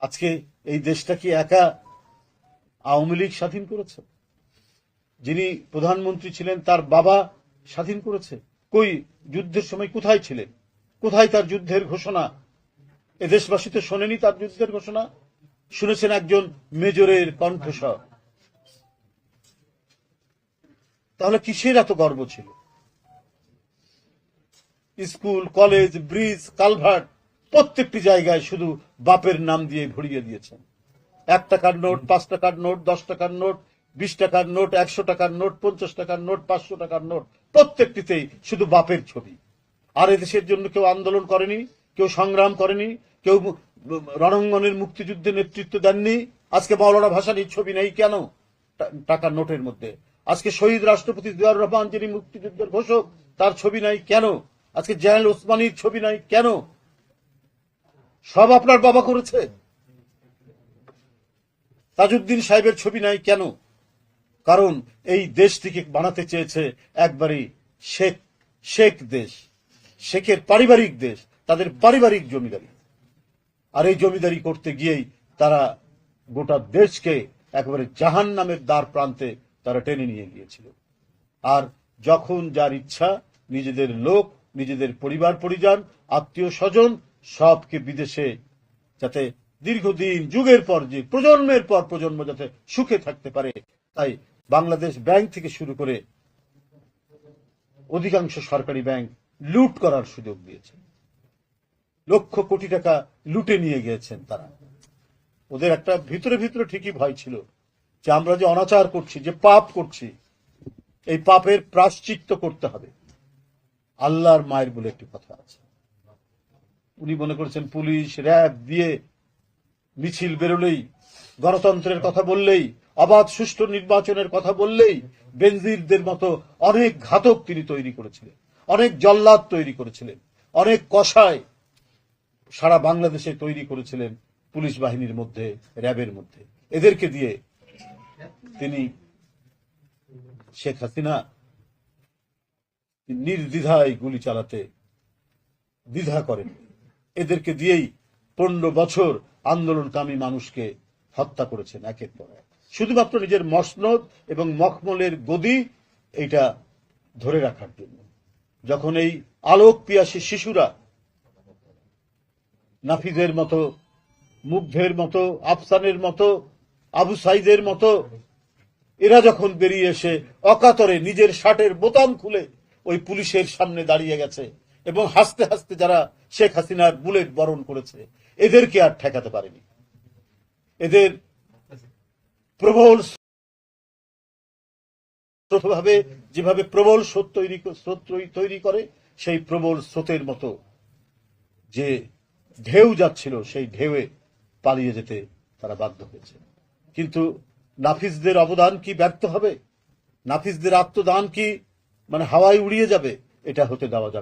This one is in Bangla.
আজকে এই দেশটা কি একা আওয়ামী লীগ স্বাধীন করেছে? যিনি প্রধানমন্ত্রী ছিলেন, তার বাবা স্বাধীন করেছে। কই যুদ্ধের সময় কোথায় ছিলেন? কোথায় তার যুদ্ধের ঘোষণা? এ দেশবাসী তো শোনেনি তার যুদ্ধের ঘোষণা। শুনেছেন একজন মেজরের কণ্ঠস্বর। তাহলে কিসের এত গর্ব ছিল? স্কুল, কলেজ, ব্রিজ, কালভার্ট প্রত্যেকটি জায়গায় শুধু বাপের নাম দিয়ে ভরিয়ে দিয়েছেন। এক টাকার নোট পাঁচ টাকার নোট দশ টাকার নোট বিশ টাকার নোট একশো টাকার নোট পঞ্চাশ টাকার নোট পাঁচশো টাকার নোট, প্রত্যেকটিতেই শুধু বাপের ছবি। আর এদেশের জন্য কেউ আন্দোলন করেনি, কেউ সংগ্রাম করেনি, কেউ রণাঙ্গনের মুক্তিযুদ্ধে নেতৃত্ব দেননি। আজকে মাওলানা ভাসানির ছবি নেই কেন? টাকার নোটের মধ্যে। আজকে শহীদ রাষ্ট্রপতি জিয়াউর রহমান যিনি মুক্তিযুদ্ধের ঘোষক, তার ছবি নাই কেন? আজকে জায়াল ওসমানির ছবি নাই কেন? সব আপনার বাবা করেছে? তাজউদ্দিন সাহেবের ছবি নাই কেন? কারণ এই দেশটিকে বানাতে চেয়েছে একবারই শেখ শেখ দেশ, শেখের পারিবারিক দেশ, তাদের পারিবারিক জমিদারি। আর এই জমিদারি করতে গিয়েই তারা গোটা দেশকে একেবারে জাহান নামের দ্বার প্রান্তে তারা টেনে নিয়ে গিয়েছিল। আর যখন যার ইচ্ছা, নিজেদের লোক, নিজেদের পরিবার, পরিজন আত্মীয় স্বজন সবকে বিদেশে যাতে দীর্ঘদিন, যুগের পর যুগ প্রজন্মের পর প্রজন্ম যাতে সুখে থাকতে পারে, তাই বাংলাদেশ ব্যাংক থেকে শুরু করে অধিকাংশ সরকারি ব্যাংক লুট করার সুযোগ দিয়েছে। লক্ষ কোটি টাকা লুটে নিয়ে গিয়েছেন তারা। ওদের একটা ভিতরে ভিতরে ঠিকই ভয় ছিল যে আমরা যে অনাচার করছি, যে পাপ করছি, এই পাপের প্রাশ্চিত্য করতে হবে। আল্লাহর মায়ের বলে একটি কথা আছে। উনি মনে করেছেন পুলিশ, র্যাব দিয়ে মিছিল বেরোলেই, গণতন্ত্রের কথা বললেই, অবাধ সুষ্ঠু নির্বাচনের কথা বললেই বেনজিরদের মতো অনেক ঘাতক তিনি তৈরি করেছিলেন, অনেক জল্লাদ তৈরি করেছিলেন, অনেক কষায় সারা বাংলাদেশে তৈরি করেছিলেন পুলিশ বাহিনীর মধ্যে, র্যাবের মধ্যে। এদেরকে দিয়ে তিনি শেখ হাসিনা নির্দ্বিধায় গুলি চালাতে দ্বিধা করেন। এদেরকে দিয়েই পনেরো বছর আন্দোলনকামী মানুষকে হত্যা করেছেন একের পর এক। শুধুমাত্র নিজের মসনদ এবং মখমলের গদি এইটা ধরে রাখার জন্য। যখন এই আলোক পিয়াসী শিশুরা নাফিদের মতো, মুগ্ধের মতো, আফসানের মতো, আবু সাইদের মতো, এরা যখন বেরিয়ে এসে অকাতরে নিজের শার্টের বোতাম খুলে ওই পুলিশের সামনে দাঁড়িয়ে গেছে এবং হাসতে হাসতে যারা শেখ হাসিনার বুলেট বরণ করেছে, এদেরকে আর ঠেকাতে পারেনি। এদের প্রবল স্রোতভাবে যেভাবে প্রবল স্রোত তৈরি স্রোত তৈরি করে, সেই প্রবল স্রোতের মতো যে ঢেউ যাচ্ছিল, সেই ঢেউয়ে পালিয়ে যেতে তারা বাধ্য হয়েছে। কিন্তু নাফিসদের অবদান কি ব্যর্থ হবে? নাফিসদের আত্মদান কি মানে হাওয়ায় উড়িয়ে যাবে? এটা হতে দেওয়া যাবে